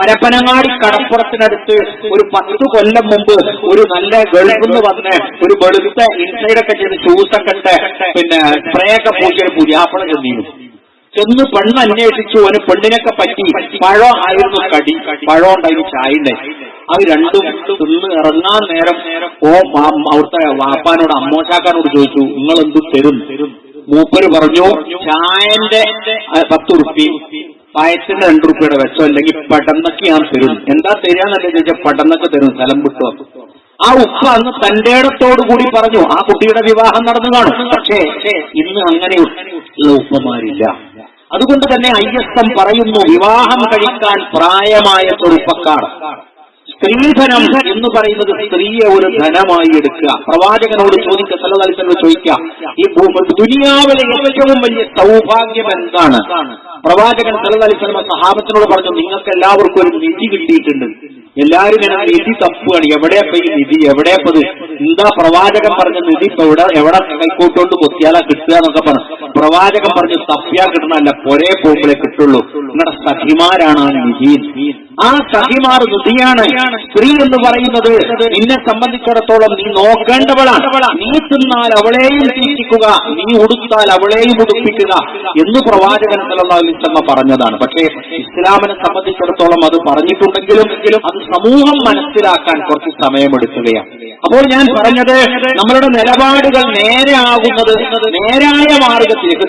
S1: പരപ്പനങ്ങാടി കടപ്പുറത്തിനടുത്ത് ഒരു പത്ത് കൊല്ലം മുമ്പ് ഒരു നല്ല നിന്ന് വന്ന് ഒരു വെളുത്ത ഇൻസൈഡൊക്കെ ചെയ്ത് ഷൂസൊക്കെ പിന്നെ സ്പ്രേ ഒക്കെ പൂശിയ ഒരു പുതിയാപ്പള ചെന്നിരുന്നു ചെന്ന് പെണ്ണ് അന്വേഷിച്ചു. ഒരു പെണ്ണിനൊക്കെ പറ്റി. പഴം ആയിരുന്നു കടി. പഴം ഉണ്ടായിരുന്നു ചായ ഉണ്ടായി അത് രണ്ടും തിന്ന് ഇറങ്ങാൻ നേരം ഓ അവിടുത്തെ വാപ്പാനോട് അമ്മോശാക്കാനോട് ചോദിച്ചു നിങ്ങൾ എന്ത് തരും? മൂപ്പര് പറഞ്ഞു ചായന്റെ പത്ത് ഉറുപ്പി. പായത്തിന്റെ രണ്ട് റുപ്യയുടെ വെച്ചോ അല്ലെങ്കിൽ പടന്നൊക്കെ ഞാൻ തരും. എന്താ തരാന്നല്ലേ ചോദിച്ചാൽ പടന്നൊക്കെ തരും സ്ഥലം വിട്ടോ. ആ ഉപ്പ അന്ന് തന്റെ ഇടത്തോടു കൂടി പറഞ്ഞു ആ കുട്ടിയുടെ വിവാഹം നടന്നു കാണും. പക്ഷേ ഇന്ന് അങ്ങനെയുള്ള ഉപ്പമാരില്ല. അതുകൊണ്ട് തന്നെ എസ് പറയുന്നു വിവാഹം കഴിക്കാൻ പ്രായമായ ചെറുപ്പക്കാർ സ്ത്രീധനം എന്ന് പറയുന്നത് സ്ത്രീയെ ഒരു ധനമായി എടുക്കുക. പ്രവാചകനോട് ചോദിക്കുക സലതാലിസനോട് ചോദിക്കുക ഈ ദുനിയാവിലെ ഏറ്റവും വലിയ സൗഭാഗ്യം എന്താണ്? പ്രവാചകൻ സലതലിസ്ലമ സഹാബത്തിനോട് പറഞ്ഞു നിങ്ങൾക്ക് എല്ലാവർക്കും ഒരു നിധി കിട്ടിയിട്ടുണ്ട്. എല്ലാവരും ഇങ്ങനെ നിധി തപ്പുകയാണ് എവിടെയപ്പ ഈ നിധി? എവിടെയപ്പത് എന്താ പ്രവാചകൻ പറഞ്ഞ നിധി ഇപ്പൊ എവിടെ? എവിടെ കൈക്കോട്ടുകൊണ്ട് കൊത്തിയാലാ കിട്ടുക എന്നൊക്കെ പറഞ്ഞു. പ്രവാചകൻ പറഞ്ഞു തപ്പിയാ കിട്ടണമല്ല പൊരേ പോകുമ്പോഴേ കിട്ടുള്ളൂ. നിങ്ങളുടെ സഖിമാരാണ് ആ നിധി. ആ സഖിമാർ നിധിയാണ്. സ്ത്രീ എന്ന് പറയുന്നത് നിന്നെ സംബന്ധിച്ചിടത്തോളം നീ നോക്കേണ്ടവളാണ്. നീ തിന്നാൽ അവളെയും തീറ്റിക്കുക നീ ഉടുത്താൽ അവളെയും ഉടുപ്പിക്കുക എന്ന് പ്രവാചകൻ സല്ലല്ലാഹു അലൈഹി വസല്ലം പറഞ്ഞതാണ്. പക്ഷേ ഇസ്ലാമിനെ സംബന്ധിച്ചിടത്തോളം അത് പറഞ്ഞിട്ടുണ്ടെങ്കിലും അത് സമൂഹം മനസ്സിലാക്കാൻ കുറച്ച് സമയമെടുക്കുകയാണ്. അപ്പോൾ ഞാൻ പറഞ്ഞത് നമ്മളുടെ നിലപാടുകൾ നേരെ ആകുന്നത് നേരായ മാർഗത്തിലേക്ക്.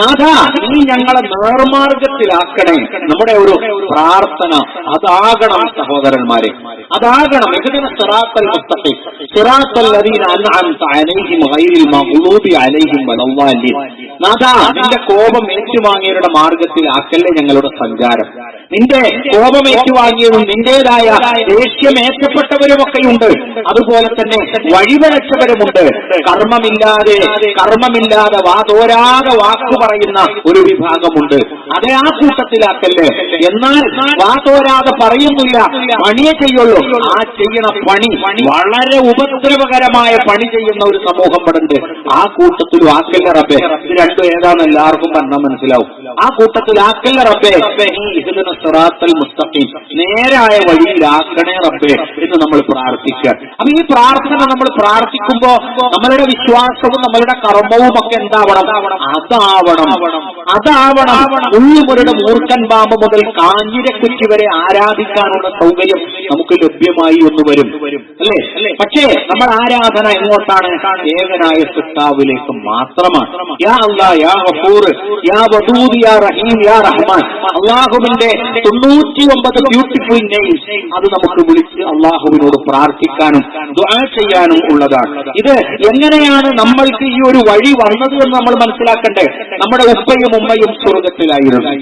S1: നാഥ നീ ഞങ്ങളെ നേർമാർഗത്തിലാക്കണേ. നമ്മുടെ ഒരു പ്രാർത്ഥന അതാകണം സഹോദരന്മാരെ. അതാകണം. ഇതിന് സിറാത്തൽ മുസ്തഖീം സിറാത്തൽ ലദീന നാഥാ നിന്റെ കോപം ഏറ്റുവാങ്ങിയവരുടെ മാർഗത്തിൽ ആക്കല്ലേ ഞങ്ങളുടെ സഞ്ചാരം. നിന്റെ കോപമേറ്റുവാങ്ങിയതും നിന്റേതായ ദേഷ്യമേറ്റപ്പെട്ടവരുമൊക്കെയുണ്ട്. അതുപോലെ തന്നെ വഴിവരച്ചവരുമുണ്ട്. കർമ്മമില്ലാതെ കർമ്മമില്ലാതെ വാതോരാതെ വാക്കു പറയുന്ന ഒരു വിഭാഗമുണ്ട്. അതേ ആ കൂട്ടത്തിലാക്കല്ലേ? എന്നാൽ വാതോരാതെ പറയുന്നില്ല. പണിയെ ചെയ്യുള്ളൂ. ആ ചെയ്യണ പണി വളരെ ഉപദ്രവകരമായ പണി ചെയ്യുന്ന ഒരു സമൂഹം ഇവിടെ ആ കൂട്ടത്തിൽ ആക്കല്ല റബ്ബെ? ഇത് രണ്ടും ഏതാണെന്ന് എല്ലാവർക്കും പറഞ്ഞാൽ മനസ്സിലാവും. ആ കൂട്ടത്തിൽ ആക്കല്ല റബ്ബെ? നീ സിറാത്തൽ മുസ്തഖീം. നേരായ വഴിയിലാക്കണേ റബ്ബേ എന്ന് നമ്മൾ പ്രാർത്ഥിക്കുക. അപ്പൊ ഈ പ്രാർത്ഥന നമ്മൾ പ്രാർത്ഥിക്കുമ്പോ നമ്മളുടെ വിശ്വാസവും നമ്മളുടെ കർമ്മവും ഒക്കെ എന്താവണം? അതാവണം. അതാവണം. ഉള്ളുമുരുടെ മൂർക്കൻ പാമ്പ് മുതൽ കാഞ്ഞിരക്കുറ്റി വരെ ആരാധിക്കാനുള്ള സൗകര്യം നമുക്ക് ലഭ്യമായി ഒന്ന് വരും. അല്ലേ? പക്ഷേ നമ്മൾ ആരാധന എങ്ങോട്ടാണ്? ഏകനായ സിട്ടാവിലേക്ക് മാത്രമാണ്. യാ അല്ലാ യാ ഗഫൂർ യാ വദൂദ് യാ റഹീം യാ റഹ്മാൻ. അള്ളാഹുവിന്റെ തൊണ്ണൂറ്റി ഒമ്പത് ബ്യൂട്ടിഫുൾ നെയിംസ് അത് നമുക്ക് വിളിച്ച് അള്ളാഹുവിനോട് പ്രാർത്ഥിക്കാനും ദുആ ചെയ്യാനും ഉള്ളതാണ്. ഇത് എങ്ങനെയാണ് നമ്മൾക്ക് ഈ ഒരു വഴി വന്നത് എന്ന് നമ്മൾ മനസ്സിലാക്കണ്ടേ? നമ്മുടെ ഉപ്പയും ഉമ്മയും സ്വർഗത്തിലായിരുന്നു.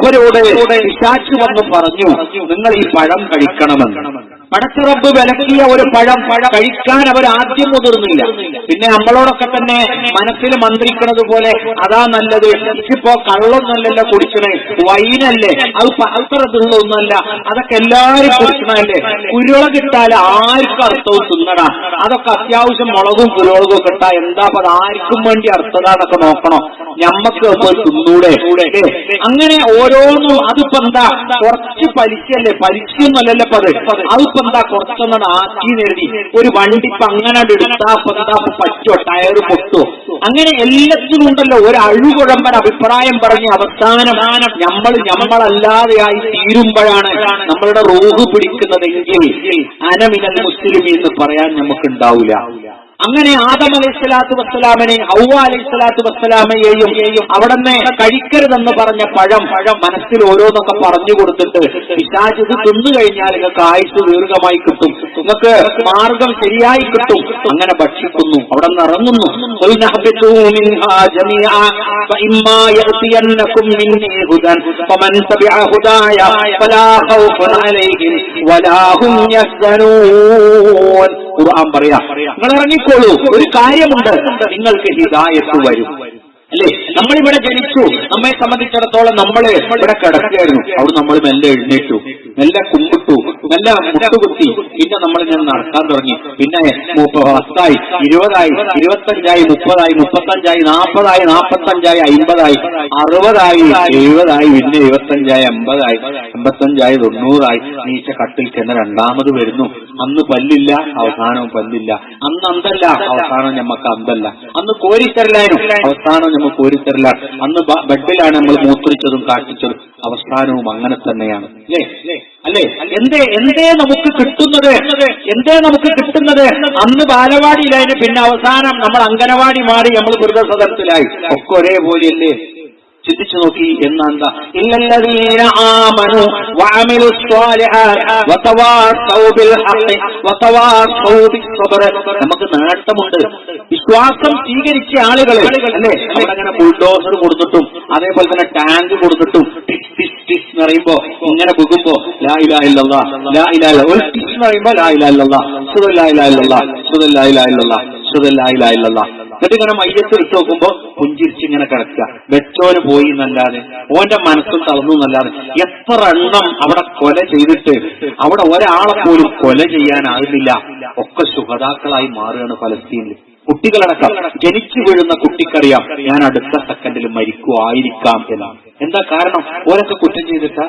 S1: അവരോട് പിശാച്ച് വന്ന് പറഞ്ഞു നിങ്ങൾ ഈ പഴം കഴിക്കണമെന്ന്. പടച്ചിറപ്പ് വിലക്കിയ ഒരു പഴം കഴിക്കാൻ അവർ ആദ്യം മുതിർന്നില്ല. പിന്നെ നമ്മളോടൊക്കെ തന്നെ മനസ്സിൽ മന്ത്രിക്കുന്നത് പോലെ അതാ നല്ലത്. ഇപ്പോ കള്ളൊന്നല്ലല്ലോ കുടിക്കണേ വൈനല്ലേ. അത് അത്രത്തുള്ള ഒന്നല്ല അതൊക്കെ എല്ലാരും കുടിക്കണല്ലേ കുരുള കിട്ടാൽ ആർക്കും അർത്ഥവും തിന്നടാ. അതൊക്കെ അത്യാവശ്യം മുളകും കുരുളകും ഒക്കെ ഇട്ടാ എന്താ അപ്പൊ ആർക്കും വേണ്ടി അർത്ഥതാന്നൊക്കെ നോക്കണോ? ഞമ്മക്ക് തിന്നൂടെ. അങ്ങനെ ഓരോന്നും അതിപ്പോ എന്താ? കുറച്ച് പലിശയല്ലേ. പലിശയൊന്നല്ലല്ലോ ഇപ്പൊ അത്. അതിപ്പോ എന്താ കുറച്ചൊന്നും ആക്കി നേടി ഒരു വണ്ടി ഇപ്പൊ അങ്ങനെ എടുത്താ എന്താ പറ്റോ? ടയർ പൊട്ടോ അങ്ങനെ എല്ലാത്തിനും ഉണ്ടല്ലോ. ഒരു അഴുകുഴമ്പൻ അഭിപ്രായം പറഞ്ഞ് അവസാനം നമ്മൾ നമ്മളല്ലാതെയായി തീരുമ്പോഴാണ് നമ്മളുടെ റൂഹ് പിടിക്കുന്നതെങ്കിൽ അനമിനൽ മുസ്ലിം എന്ന് പറയാൻ നമുക്ക് ഉണ്ടാവില്ല അങ്ങനെ ആദം അലൈഹി സ്വലാത്തു വസ്സലാമിനെ ഔവ അലൈഹി സ്വലാത്തു വസ്സലാമയെയും അവിടുന്ന് കഴിക്കരുതെന്ന് പറഞ്ഞ പഴം പഴം മനസ്സിൽ ഓരോന്നൊക്കെ പറഞ്ഞു കൊടുത്തിട്ട് ഇത് തിന്നു കഴിഞ്ഞാൽ നിങ്ങൾക്ക് ആയുസ് ദീർഘമായി കിട്ടും. നിങ്ങൾക്ക് മാർഗം ശരിയായി കിട്ടും. അങ്ങനെ ഭക്ഷിക്കുന്നു. അവിടെ നിന്ന് ഇറങ്ങുന്നു. "ഖുൽ നഹ്ബിതു ജമീഅ ഫഇമ്മാ യഅതിയന്നകും മിന്നീ ഹുദൻ ഫമൻ തബിഅ ഹുദായ ഫലാ ഖൗഫുൻ അലൈഹിം വലാ ഹും യഹ്സനൂൻ. ഖുർആൻ പറയാ. നിങ്ങൾ ഇറങ്ങിക്കോളൂ ഒരു കാര്യമുണ്ട്. നിങ്ങൾക്ക് ഹിതായത്ത് വരും. അല്ലേ? നമ്മളിവിടെ ജനിച്ചു. നമ്മെ സംബന്ധിച്ചിടത്തോളം നമ്മൾ ഇവിടെ കിടക്കുകയായിരുന്നു. അവിടെ നമ്മൾ മെല്ലെ എഴുന്നേറ്റു. മെല്ലെ കുമ്പിട്ടു മെല്ലെ മുട്ടുകുത്തി. പിന്നെ നമ്മൾ ഇങ്ങനെ നടക്കാൻ തുടങ്ങി. പിന്നെ പത്തായി ഇരുപതായി ഇരുപത്തഞ്ചായി മുപ്പതായി മുപ്പത്തഞ്ചായി നാൽപ്പതായി നാൽപ്പത്തഞ്ചായി അമ്പതായി അറുപതായി എഴുപതായി പിന്നെ എഴുപത്തഞ്ചായി അമ്പതായി അമ്പത്തഞ്ചായി തൊണ്ണൂറായി. നീച്ച കട്ടിൽ ചെന്ന് രണ്ടാമത് വരുന്നു. അന്ന് പല്ലില്ല അവസാനവും പല്ലില്ല. അന്ന് അന്തല്ല അവസാനം ഞമ്മക്ക് അന്തല്ല. അന്ന് കോരിത്തരലായിരുന്നു അവസാനം നമുക്ക് കോരിത്തരല അന്ന് ബെഡിലാണ് നമ്മൾ മൂത്രിച്ചതും കാട്ടിച്ചതും അവസാനവും അങ്ങനെ തന്നെയാണ്. അല്ലേ അല്ലേ? എന്തേ എന്തേ നമുക്ക് കിട്ടുന്നത്? എന്തേ നമുക്ക് കിട്ടുന്നത്? അന്ന് ബാലവാടിയിലായിരുന്നു. പിന്നെ അവസാനം നമ്മൾ അംഗനവാടി മാറി നമ്മൾ വൃദ്ധസദനത്തിലായി ഒക്കെ ഒരേപോലെയല്ലേ? ചിന്തിച്ചു നോക്കി എന്നാന്താ നമുക്ക് നേട്ടമുണ്ട്. വിശ്വാസം സ്വീകരിച്ച ആളുകളെ അല്ലെ? അങ്ങനെ ബുൾഡോസർ കൊടുത്തിട്ടും അതേപോലെ തന്നെ ടാങ്ക് കൊടുത്തിട്ടും ടിസ് പറയുമ്പോ ഇങ്ങനെ പുകുമ്പോ ലാ ഇലാഹ ഇല്ലല്ലാ ലാ ഇലാഹ ഇല്ല ഒരു ടിസ് എന്ന് പറയുമ്പോ ലാ ഇലാഹ ഇല്ലല്ലാ സുദ ലാ ഇലാഹ ഇല്ലല്ലാ സുദ ലാ എന്നിട്ട് ഇങ്ങനെ മയ്യത്ത് ഇട്ട് നോക്കുമ്പോ പുഞ്ചിരിച്ച് ഇങ്ങനെ കിടക്കുക. വെച്ചോന് പോയി എന്നല്ലാതെ. ഓന്റെ മനസ്സും തളർന്നു എന്നല്ലാതെ. എത്ര എണ്ണം അവിടെ കൊല ചെയ്തിട്ട് അവിടെ ഒരാളെ പോലും കൊല ചെയ്യാനാകുന്നില്ല. ഒക്കെ സുഹതാക്കളായി മാറുകയാണ് ഫലസ്തീനിൽ കുട്ടികളടക്കം ജനിച്ചു വീഴുന്ന കുട്ടിക്കറിയാം ഞാൻ അടുത്ത സെക്കൻഡിൽ മരിക്കുമായിരിക്കാം എന്നാണ്. എന്താ കാരണം? ഓരൊക്കെ കുറ്റം ചെയ്തിട്ടാ?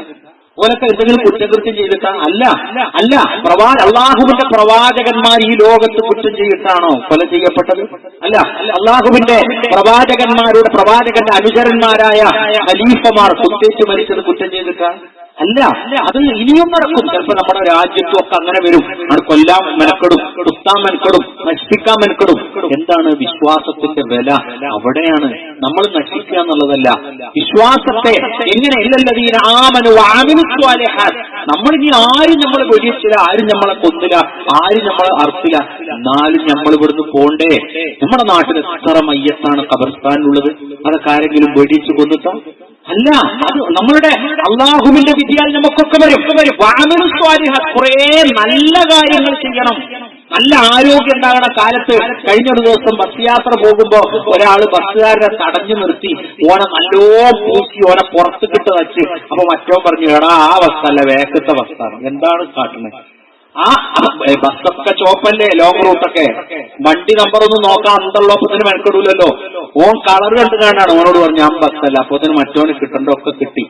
S1: ഓരൊക്കെ എന്തെങ്കിലും കുറ്റകൃത്യം ചെയ്തിട്ടാ? അല്ല. അല്ല. പ്രവാ അള്ളാഹുവിന്റെ പ്രവാചകന്മാർ ഈ ലോകത്ത് കുറ്റം ചെയ്തിട്ടാണോ കൊല ചെയ്യപ്പെട്ടത്? അല്ല. അള്ളാഹുവിന്റെ പ്രവാചകന്മാരുടെ പ്രവാചകന്റെ അനുചരന്മാരായ ഖലീഫമാർ കുത്തേറ്റ് മരിച്ചത് കുറ്റം ചെയ്തിട്ടാ? അല്ല. അത് ഇനിയും നടക്കും. ചിലപ്പോ നമ്മുടെ രാജ്യത്തും ഒക്കെ അങ്ങനെ വരും. അവിടെ കൊല്ലാൻ മെനക്കെടും. കുത്താൻ മെനക്കെടും. നശിപ്പിക്കാൻ മെനക്കെടും. എന്താണ് വിശ്വാസത്തിന്റെ വില? അവിടെയാണ് നമ്മൾ നശിക്കുക എന്നുള്ളതല്ല. വിശ്വാസത്തെ എങ്ങനെ ഇല്ലല്ലതീന ആമനു ആമിനു സ്വാലിഹാത്ത് നമ്മൾ ഇനി ആരും നമ്മളെ വെടിയിച്ചില്ല ആരും നമ്മളെ കൊന്നില്ല ആരും നമ്മളെ അർപ്പില്ല എന്നാലും നമ്മൾ ഇവിടുന്ന് പോണ്ടേ? നമ്മുടെ നാട്ടിൽ എത്ര മയ്യത്താണ് കബർസ്ഥാനുള്ളത് അതൊക്കെ ആരെങ്കിലും വെടിയിച്ച് കൊന്നിട്ടോ? അല്ല അത് നമ്മളുടെ അള്ളാഹുവിന്റെ വിധിയാൽ നമുക്കൊക്കെ വരും. സ്വാലിഹ കുറേ നല്ല കാര്യങ്ങൾ ചെയ്യണം. നല്ല ആരോഗ്യം ഉണ്ടാകുന്ന കാലത്ത് കഴിഞ്ഞൊരു ദിവസം ബസ് യാത്ര പോകുമ്പോ ഒരാൾ ബസ്സുകാരനെ തടഞ്ഞു നിർത്തി. ഓനെ നല്ലോ പൂശി ഓനെ പുറത്ത് വെച്ച് അപ്പൊ മറ്റോ പറഞ്ഞു എടാ ആ വസ്തല്ല വേക്കത്തെ ബസ്സാണ് എന്താണ് കാട്ടുന്നത് ആ ബസ്സൊക്കെ ചോപ്പല്ലേ ലോങ് റൂട്ടൊക്കെ വണ്ടി നമ്പർ ഒന്നും നോക്കാൻ അന്തള്ളപ്പത്തിന് മെനക്കെടൂലല്ലോ. ഓൻ കളർ കണ്ടു കാണാണ്. ഓനോട് പറഞ്ഞു ഞാൻ ബസ്സല്ല അപ്പൊ അതിന് മറ്റോന് കിട്ടണ്ടൊക്കെ കിട്ടി.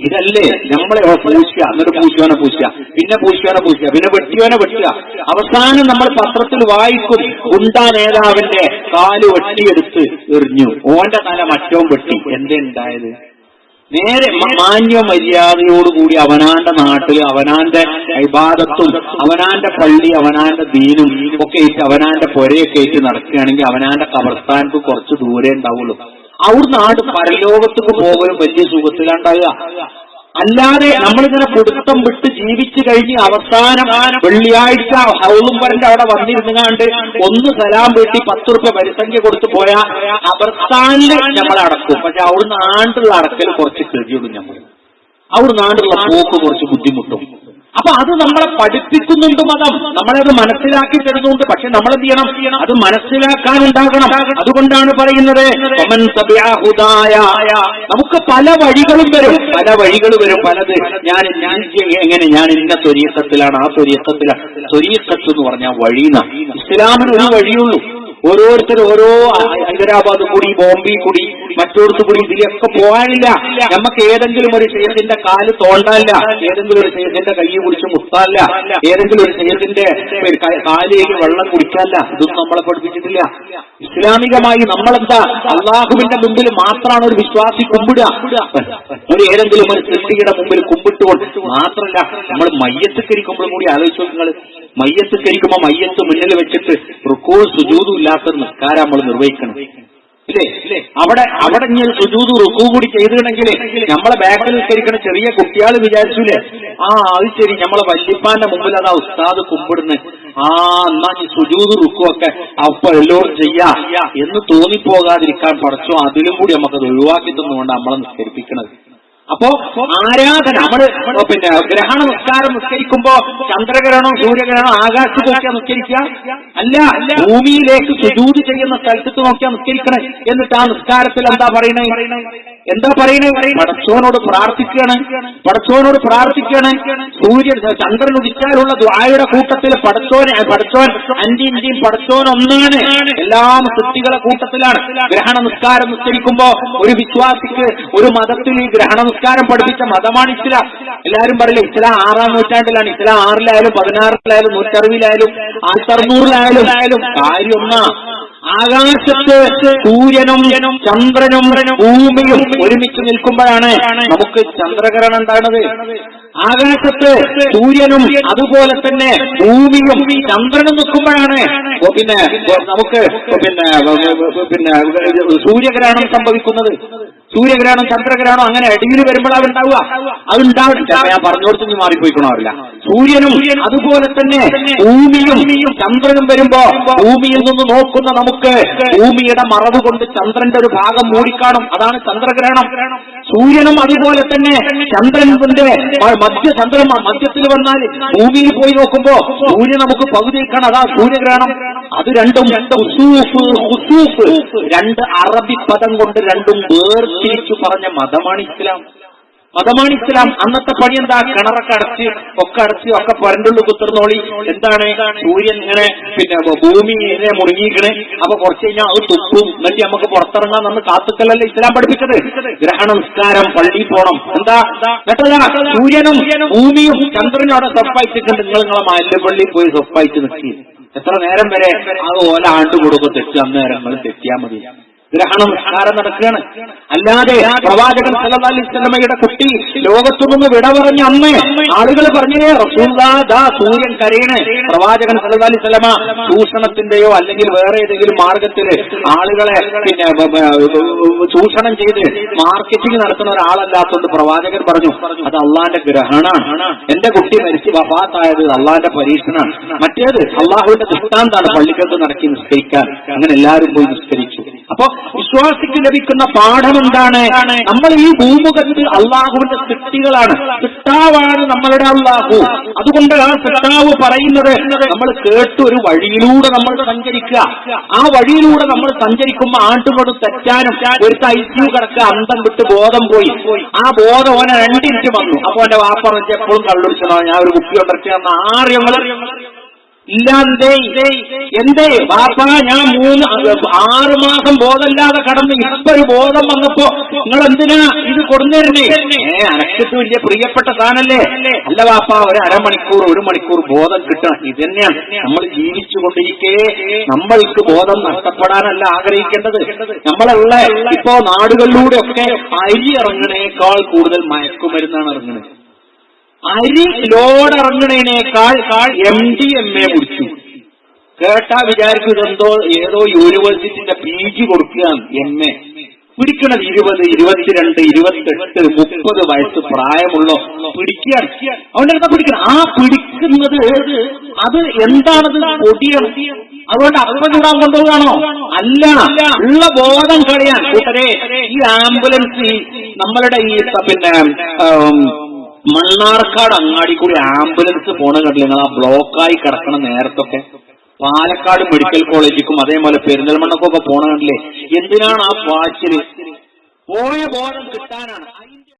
S1: ഇതല്ലേ? നമ്മളെ പൂശ്യ എന്നിട്ട് പൂശുവനെ പൂശുക. പിന്നെ പൂശുവനെ പൂശുക. പിന്നെ വെട്ടിയോനെ വെട്ടുക. അവസാനം നമ്മൾ പത്രത്തിൽ വായിക്കും. ഗുണ്ടാ നേതാവിന്റെ കാൽ വെട്ടിയെടുത്ത് എറിഞ്ഞു. ഓന്റെ തല മറ്റവും വെട്ടി. എന്തേ ഉണ്ടായത്? നേരെ മാന്യ മര്യാദയോടുകൂടി അവനാന്റെ നാട്ടിൽ അവനാന്റെ വിവാദത്തും അവനാന്റെ പള്ളി അവനാന്റെ ദീനും ഒക്കെ അവനാന്റെ പുരയൊക്കെ ഏറ്റ് നടക്കുകയാണെങ്കിൽ അവനാന്റെ കബർസ്ഥാനത്ത് കുറച്ച് ദൂരെ ഉണ്ടാവുള്ളൂ. അവിടുന്ന് ആട് പരലോകത്തേക്ക് പോകലും വലിയ സുഖത്തിലുണ്ടാകുക അല്ലാതെ നമ്മളിങ്ങനെ പിടുത്തം വിട്ട് ജീവിച്ചു കഴിഞ്ഞ് അവസാനം വെള്ളിയാഴ്ച ഹൗളുംബറിന്റെ അവിടെ വന്നിരുന്നുകാണ്ട് ഒന്ന് സലാം വീട്ടി പത്ത് റുപ്യ പരിസംഖ്യ കൊടുത്തു പോയ അബർസ്ഥാനിൽ നമ്മൾ അടക്കും. പക്ഷെ അവിടുന്ന് ആണ്ടുള്ള അടക്കൽ കുറച്ച് കെതിയുള്ളൂ നമ്മൾ അവിടുന്ന് ആണ്ടുള്ള പോക്ക് കുറച്ച് ബുദ്ധിമുട്ടും. അപ്പൊ അത് നമ്മളെ പഠിപ്പിക്കുന്നുണ്ട് മതം. നമ്മളത് മനസ്സിലാക്കി തരുന്നുണ്ട്. പക്ഷെ നമ്മൾ എന്ത് ചെയ്യണം? അത് മനസ്സിലാക്കാനുണ്ടാകണം. അതുകൊണ്ടാണ് പറയുന്നത് "വമൻ തബിഅ നമുക്ക് പല വഴികളും വരും. പല വഴികൾ വരും. പലത്. ഞാൻ ഞാൻ എങ്ങനെ ഞാൻ ഇന്ന തൊരീക്കത്തിലാണ് ആ തൊരീക്കത്തിലാണ് തൊരീക്കത്ത് എന്ന് പറഞ്ഞാൽ വഴിന ഇസ്ലാമിന് ഒരു വഴിയുള്ളൂ. ഓരോരുത്തർ ഓരോ ഹൈദരാബാദ് കൂടി ബോംബെ കൂടി മറ്റോടത്ത് കൂടി ഇതിലൊക്കെ പോകാനില്ല. നമുക്ക് ഏതെങ്കിലും ഒരു ശേഷത്തിന്റെ കാൽ തോണ്ടല്ല ഏതെങ്കിലും ഒരു ശേഷന്റെ കൈ കുടിച്ച് മുത്താല്ല ഏതെങ്കിലും ഒരു ശേഷന്റെ കാലിലേക്ക് വെള്ളം കുടിക്കാല്ല ഇതൊന്നും നമ്മളെ പഠിപ്പിച്ചിട്ടില്ല. ഇസ്ലാമികമായി നമ്മളെന്താ? അള്ളാഹുവിന്റെ മുമ്പിൽ മാത്രമാണ് ഒരു വിശ്വാസി കുമ്പിടുക. ഒരു ഏതെങ്കിലും ഒരു സൃഷ്ടിയുടെ മുമ്പിൽ കുമ്പിട്ടുകൊണ്ട് മാത്രമല്ല നമ്മൾ മയ്യത്ത് കരിക്കുമ്പോഴും കൂടി ആലോചിച്ചു നിങ്ങൾ മയ്യത്തുക്കരിക്കുമ്പോ മയ്യത്ത് മുന്നിൽ വെച്ചിട്ട് റുക്കോ സുജൂതും ഇല്ലാത്ത നിസ്കാരം നമ്മൾ നിർവഹിക്കണം. ഇല്ലേ? അവിടെ അവിടെ ഇനി സുജൂത് റുക്കു കൂടി ചെയ്തിട്ടുണ്ടെങ്കിൽ നമ്മളെ ബാക്കിൽ നിസ്കരിക്കണ ചെറിയ കുട്ടികൾ വിചാരിച്ചൂലേ? ആ അത് ശരി. നമ്മളെ വല്യപ്പാന്റെ മുമ്പിൽ അതാ ഉസ്താദ് കുമ്പിടുന്ന്. ആ എന്നാ ഈ സുജൂത് റുക്കു ഒക്കെ അപ്പൊ എല്ലോടും ചെയ്യാ എന്ന് തോന്നിപ്പോകാതിരിക്കാൻ പഠിച്ചോ അതിലും കൂടി നമുക്കത് ഒഴിവാക്കി തന്നുകൊണ്ട് നമ്മളെ നിസ്കരിപ്പിക്കണത്. അപ്പോ ആരാധന നമ്മൾ പിന്നെ ഗ്രഹണ നിസ്കാരം നിസ്കരിക്കുമ്പോ ചന്ദ്രഗ്രഹണം സൂര്യഗ്രഹണം ആകാശത്ത് നോക്കിയാ നിസ്കരിക്കുക? അല്ല ഭൂമിയിലേക്ക് സുജൂതി ചെയ്യുന്ന സ്ഥലത്ത് നോക്കിയാ നിസ്കരിക്കണേ. എന്നിട്ട് ആ നിസ്കാരത്തിൽ എന്താ പറയണേ? എന്താ പറയണേ? പടച്ചോനോട് പ്രാർത്ഥിക്കുകയാണ്. പടച്ചോനോട് പ്രാർത്ഥിക്കുകയാണ്. സൂര്യൻ ചന്ദ്രൻ ഉദിച്ചാലുള്ള ദ്വായുടെ കൂട്ടത്തിൽ പടച്ചോൻ പടച്ചോൻ അഞ്ചി ഇഞ്ചിയും പടച്ചോൻ ഒന്നാണ്. എല്ലാം സൃഷ്ടികളെ കൂട്ടത്തിലാണ്. ഗ്രഹണ നിസ്കാരം നിസ്കരിക്കുമ്പോ ഒരു വിശ്വാസിക്ക് ഒരു മതത്തിൽ ഈ ഗ്രഹണ നിസ്കാരം പഠിപ്പിച്ച മതമാണ് ഇസ്ലാം. എല്ലാരും പറയില്ല ഇസ്ലാം ആറാം നൂറ്റാണ്ടിലാണ്. ഇസ്ലാം ആറിലായാലും പതിനാറിലായാലും നൂറ്ററുപതിലായാലും ആയിരത്തറുന്നൂറിലായാലും ആയാലും കാര്യം ആകാശത്ത് സൂര്യനും ചന്ദ്രനും ഭൂമിയും ഒരുമിച്ച് നിൽക്കുമ്പോഴാണ് നമുക്ക് ചന്ദ്രഗ്രഹണം ഉണ്ടാകുന്നത് ആകാശത്ത് സൂര്യനും അതുപോലെ തന്നെ ഭൂമിയും ചന്ദ്രനും നിൽക്കുമ്പോഴാണ്. പിന്നെ നമുക്ക് പിന്നെ പിന്നെ സൂര്യഗ്രഹണം സംഭവിക്കുന്നത്. സൂര്യഗ്രഹണം ചന്ദ്രഗ്രഹണം അങ്ങനെ ഇടയിൽ വരുമ്പോഴാണ് ഉണ്ടാവുക അത് ഉണ്ടാവില്ല ഞാൻ പറഞ്ഞു കൊടുത്തു മാറിപ്പോയിക്കണമില്ല സൂര്യനും അതുപോലെ തന്നെ ഭൂമിയും ചന്ദ്രനും വരുമ്പോ ഭൂമിയിൽ നിന്ന് നോക്കുന്ന നമുക്ക് ഭൂമിയുടെ മറവ് കൊണ്ട് ചന്ദ്രന്റെ ഒരു ഭാഗം മൂടിക്കാണും. അതാണ് ചന്ദ്രഗ്രഹണം. സൂര്യനും അതുപോലെ തന്നെ ചന്ദ്രന്റെ മധ്യ ചന്ദ്രൻ മധ്യത്തിൽ വന്നാൽ ഭൂമിയിൽ പോയി നോക്കുമ്പോ സൂര്യൻ നമുക്ക് പകുതി കാണാം അതാ സൂര്യഗ്രഹണം. അത് രണ്ടും ഹുസൂഫ്. രണ്ട് അറബി പദം കൊണ്ട് രണ്ടും വേർതിരിച്ചു പറഞ്ഞ മതമാണ് ഇസ്ലാം. മതമാണ് ഇസ്ലാം. അന്നത്തെ പണി എന്താ? കിണറൊക്കെ അടച്ച് ഒക്കെ അടച്ച് ഒക്കെ പരണ്ടുള്ളു കുത്തിർന്നോളി. എന്താണ്? സൂര്യൻ ഇങ്ങനെ പിന്നെ ഭൂമി ഇങ്ങനെ മുറങ്ങിയിക്കണ് അപ്പൊ കുറച്ച് കഴിഞ്ഞാൽ അത് തുപ്പും. എന്നിട്ട് നമുക്ക് പുറത്തിറങ്ങാൻ നമ്മൾ കാത്തുക്കല്ലല്ലേ ഇസ്ലാം പഠിപ്പിച്ചത്? ഗ്രഹണ നിസ്കാരം പള്ളി പോണം. എന്താ? എന്നിട്ടല്ല സൂര്യനും ഭൂമിയും ചന്ദ്രനും അവിടെ സ്വപ്പായിച്ചിട്ടുണ്ട്. നിങ്ങൾ നിങ്ങളെ മല്ലപ്പള്ളി പോയി സ്വപ്പായിച്ച് നിൽക്കി എത്ര നേരം വരെ? അത് ഓല ആണ്ട് കൊടുക്കും. തെറ്റ് അന്നേരം നിങ്ങൾ തെറ്റിയാൽ മതി. ഗ്രഹണ നിസ്കാരം നടക്കുകയാണ്. അല്ലാതെ പ്രവാചകൻ സലതാലിസ്ലമയുടെ കുട്ടി ലോകത്തു നിന്ന് വിട പറഞ്ഞ അന്ന് ആളുകൾ പറഞ്ഞേ സൂര്യൻ കരയണ്. പ്രവാചകൻ സലതാലിസ്ലമ ചൂഷണത്തിന്റെയോ അല്ലെങ്കിൽ വേറെ ഏതെങ്കിലും മാർഗത്തിൽ ആളുകളെ പിന്നെ ചൂഷണം ചെയ്ത് മാർക്കറ്റിംഗ് നടത്തുന്ന ഒരാളല്ലാത്തതുകൊണ്ട് പ്രവാചകൻ പറഞ്ഞു അത് അള്ളാന്റെ ഗ്രഹണാണ്. എന്റെ കുട്ടി മരിച്ച് വഫാത്തായത് അള്ളാന്റെ പരീക്ഷണമാണ് മറ്റേത് അള്ളാഹുവിന്റെ ദൃഷ്ടാന്താണ് പള്ളിക്കത്ത് നടക്കി നിസ്കരിക്കാൻ. അങ്ങനെ എല്ലാവരും പോയി നിസ്കരിച്ചു. അപ്പൊ വിശ്വാസിക്ക് ലഭിക്കുന്ന പാഠം എന്താണ് നമ്മൾ ഈ ഭൂമുഖത്ത് അള്ളാഹുവിന്റെ സൃഷ്ടികളാണ്. സൃഷ്ടാവാണ് നമ്മളുടെ അള്ളാഹു. അതുകൊണ്ട് ആ സൃഷ്ടാവ് പറയുന്നത് നമ്മൾ കേട്ട് ഒരു വഴിയിലൂടെ നമ്മൾ സഞ്ചരിക്കുക. ആ വഴിയിലൂടെ നമ്മൾ സഞ്ചരിക്കുമ്പോൾ ആണ്ടുകൊണ്ടും തെറ്റാനും ഒരു ഐസിയു കിടക്കുക. അന്തം വിട്ട് ബോധം പോയി. ആ ബോധം ഓനെ രണ്ടിനിറ്റ് വന്നു. അപ്പൊ എന്റെ വാപ്പ പറഞ്ഞ എപ്പോഴും കള്ളുടിച്ചോ ഞാൻ ഒരു കുപ്പി ഉണ്ടാക്കിയ ആറിയങ്ങൾ ഇല്ലാതെ എന്തേ? വാപ്പ ഞാൻ മൂന്ന് ആറ് മാസം ബോധമില്ലാതെ കടന്ന് ഇപ്പൊ ഒരു ബോധം വന്നപ്പോ നിങ്ങൾ എന്തിനാ ഇത് കൊടുന്നേരണേ ഏ വലിയ പ്രിയപ്പെട്ട സാധനല്ലേ? അല്ല വാപ്പ ഒരു അരമണിക്കൂർ ഒരു മണിക്കൂർ ബോധം കിട്ടണം. ഇത് തന്നെയാണ് നമ്മൾ ജീവിച്ചു കൊണ്ടിരിക്കേ നമ്മൾക്ക് ബോധം നഷ്ടപ്പെടാനല്ല ആഗ്രഹിക്കേണ്ടത്. നമ്മളുള്ള ഇപ്പോ നാടുകളിലൂടെ ഒക്കെ അരി ഇറങ്ങണേക്കാൾ കൂടുതൽ മയക്കുമരുന്നാണ് ഇറങ്ങുന്നത് അരി ലോഡ് ഇറങ്ങണേനേക്കാൾ എം ഡി എം എ കുടിച്ചു. കേട്ടാ വിചാരിക്കും ഇതെന്തോ ഏതോ യൂണിവേഴ്സിറ്റിന്റെ പി ജി കൊടുക്കുക എം എ പിടിക്കണത് ഇരുപത് ഇരുപത്തിരണ്ട് ഇരുപത്തെട്ട് മുപ്പത് വയസ്സ് പ്രായമുള്ള പിടിക്കുകയാണ്. അതുകൊണ്ട് പിടിക്കണം ആ പിടിക്കുന്നത് അത് എന്താണത്? പൊടിയാണ് അതുകൊണ്ട് അപ്പം ചൂടാൻ കൊണ്ടുപോകാണോ അല്ല. ഉള്ള ബോധം കളയാൻ കൂട്ടരെ ഈ ആംബുലൻസ് നമ്മളുടെ ഈ പിന്നെ മണ്ണാർക്കാട് അങ്ങാടി കൂടി ആംബുലൻസ് പോണ കണ്ടില്ല? നിങ്ങൾ ആ ബ്ലോക്കായി കിടക്കണ നേരത്തൊക്കെ. പാലക്കാട് മെഡിക്കൽ കോളേജിക്കും അതേപോലെ പെരിന്തൽമണ്ണക്കൊക്കെ പോണ കണ്ടില്ലേ? എന്തിനാണ് ആ പാച്ചിൽ? പോയ ബോധം കിട്ടാനാണ്.